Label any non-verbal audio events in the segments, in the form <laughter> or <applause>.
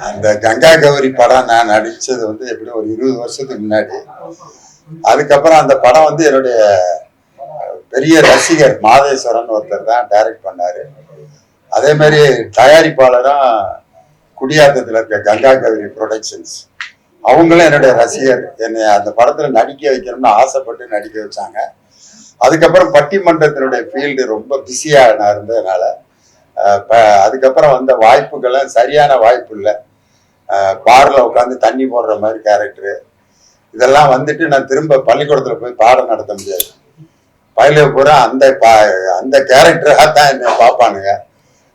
அந்த கங்கா கௌரி படம் நான் நடித்தது வந்து எப்படியும் ஒரு இருபது வருஷத்துக்கு முன்னாடி. அதுக்கப்புறம் அந்த படம் வந்து என்னுடைய பெரிய ரசிகர் மாதேஸ்வரன் ஒருத்தர் தான் டைரக்ட் பண்ணார். அதே மாதிரி தயாரிப்பாளரும் குடியாத்தத்தில் இருக்க கங்கா கௌரி ப்ரொடக்ஷன்ஸ் அவங்களும் என்னுடைய ரசிகர். என்னை அந்த படத்தில் நடிக்க வைக்கணும்னு ஆசைப்பட்டு நடிக்க வச்சாங்க. அதுக்கப்புறம் பட்டிமன்றத்தினுடைய ஃபீல்டு ரொம்ப பிஸியாக நான் இருந்ததுனால அஹ், அதுக்கப்புறம் வந்த வாய்ப்புகள்லாம் சரியான வாய்ப்பு இல்லை. பாரில் உட்காந்து தண்ணி போடுற மாதிரி கேரக்டரு இதெல்லாம் வந்துட்டு நான் திரும்ப பள்ளிக்கூடத்தில் போய் பாடம் நடத்த முடியாது. பயில பூரா அந்த பா- அந்த கேரக்டராக தான் என்னை பார்ப்பானுங்க.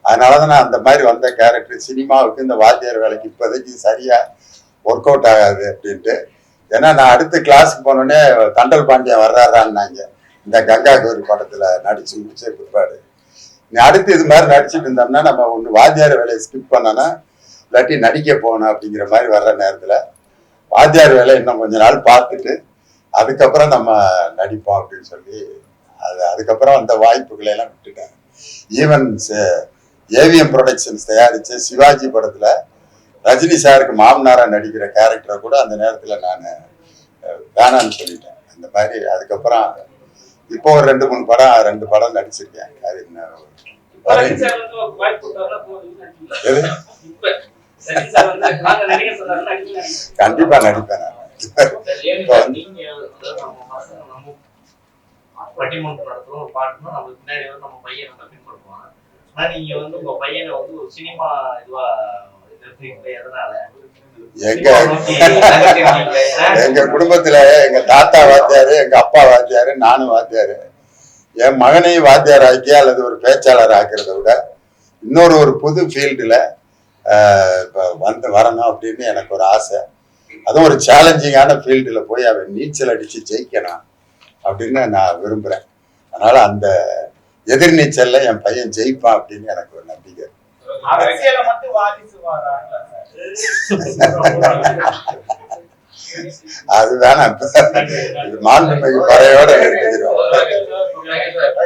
அதனால தான் நான் அந்த மாதிரி வந்த கேரக்டர் சினிமாவுக்கு இந்த வாத்தியார் வேலைக்கு இப்போதைக்கு சரியாக ஒர்க் அவுட் ஆகாது அப்படின்ட்டு. ஏன்னா நான் அடுத்த கிளாஸுக்கு போனோடனே தண்டல் பாண்டியன் வர்றாரான்னாங்க. இந்த கங்கா கோரி படத்தில் நடித்து முடிச்ச பிற்பாடு. நீ அடுத்து இது மாதிரி நடிச்சிட்டு இருந்தோம்னா நம்ம ஒன்று வாத்தியார் வேலையை ஸ்கிப் பண்ணோன்னா இல்லாட்டி நடிக்க போகணும் அப்படிங்கிற மாதிரி வர்ற நேரத்துல வாத்தியார் வேலை இன்னும் கொஞ்ச நாள் பார்த்துட்டு அதுக்கப்புறம் நம்ம நடிப்போம் அப்படின்னு சொல்லி அது அதுக்கப்புறம் அந்த வாய்ப்புகளை எல்லாம் விட்டுட்டேன் ஈவன் ஏவிஎம் ப்ரொடக்ஷன்ஸ் தயாரிச்ச சிவாஜி படத்துல ரஜினி சாருக்கு மாமனாரா நடிக்கிற கேரக்டரை கூட அந்த நேரத்துல நான் வேணான்னு சொல்லிட்டேன். அந்த மாதிரி அதுக்கப்புறம் இப்போ ஒரு ரெண்டு மூணு படம் ரெண்டு படம் நடிச்சிருக்கேன். அது என்ன கண்டிப்பா நடிப்பேன் பட்டிமன்றம் நடத்துறோம் ஒரு பாட்டுனா நம்மளுக்கு பின்னாடி வந்து நம்ம பையன் நம்ம பின்பற்றுவான். ஆனா நீங்க வந்து உங்க பையனை வந்து ஒரு சினிமா இதுவா எடுத்துக்கிறீங்க எதனால? எங்க சினிமா <laughs> நோக்கி நகர்த்திருக்கீங்க. ஏன்னா, எங்க குடும்பத்துல எங்க தாத்தா வாத்தியாரு எங்க அப்பா வாத்தியாரு நானும் வாத்தியாரு. என் மகனையும் வாத்தியார் ஆக்கி அல்லது ஒரு பேச்சாளர் ஆக்கிறத விட இன்னொரு ஒரு புது ஃபீல்டுல வந்து வரணும் அப்படின்னு எனக்கு ஒரு ஆசை. அதுவும் ஒரு சேலஞ்சிங்கான ஃபீல்டுல போய் அவன் நீச்சல் அடிச்சு ஜெயிக்கணும் அப்படின்னு நான் விரும்புறேன். அதனால அந்த எதிர்நீச்சல்ல என் பையன் ஜெயிப்பான் அப்படின்னு எனக்கு ஒரு நம்பிக்கை அது வேணாம். மாண்புமிகு பறையோட நிறுத்திக்கிறோம்